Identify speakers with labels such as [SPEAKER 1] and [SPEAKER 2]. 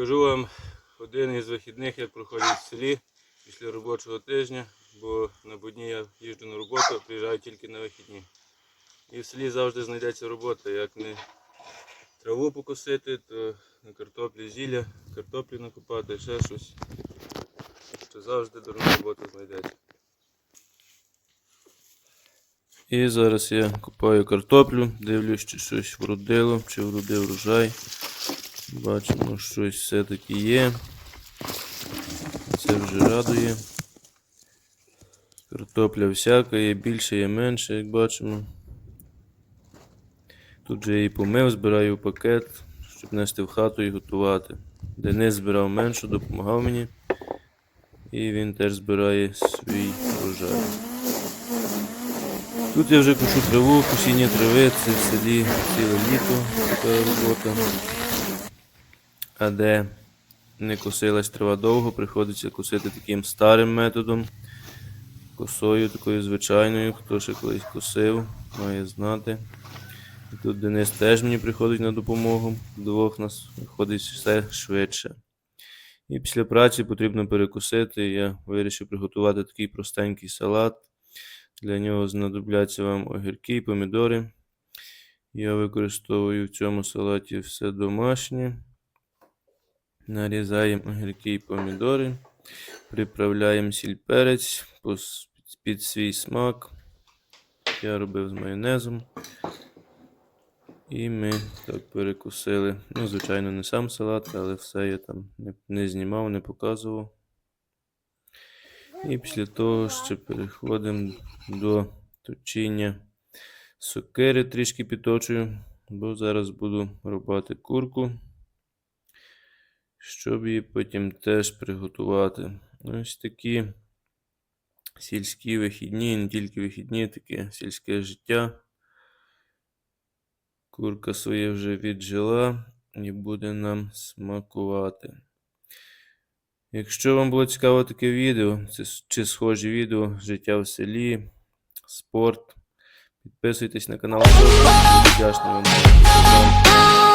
[SPEAKER 1] Покажу вам один із вихідних, як проходить в селі після робочого тижня, бо на будні я їжджу на роботу, а приїжджаю тільки на вихідні. І в селі завжди знайдеться робота, як не траву покосити, то на картоплі зілля, картоплі накопати, ще щось. Що завжди дурна робота знайдеться. І зараз я купаю картоплю, дивлюсь, чи щось вродило, чи вродив врожай. Бачимо, щось все-таки є. Це вже радує. Картопля всяка, є більше, є менше, як бачимо. Тут же її помив, збираю в пакет, щоб нести в хату і готувати. Денис збирав меншу, допомагав мені. І він теж збирає свій врожай. Тут я вже кошу траву, косіння трави, це в селі ціле літо така робота. А де не косилась трава довго, приходиться косити таким старим методом. Косою такою звичайною, хто ще колись косив, має знати. І тут Денис теж мені приходить на допомогу. Двох нас виходить все швидше. І після праці потрібно перекусити. Я вирішив приготувати такий простенький салат. Для нього знадобляться вам огірки і помідори. Я використовую в цьому салаті все домашнє. Нарізаємо огірки і помідори. Приправляємо сіль перець під свій смак. Я робив з майонезом. І ми так перекусили. Ну, звичайно, не сам салат, але все я там не, не знімав, не показував. І після того ще переходимо до точіння сокири трішки підточую, бо зараз буду робити курку, щоб її потім теж приготувати. Ось такі сільські вихідні, не тільки вихідні, таке сільське життя. Курка своє вже віджила і буде нам смакувати. Якщо вам було цікаво таке відео, чи схожі відео життя в селі, спорт, підписуйтесь на канал. Вдячний вам.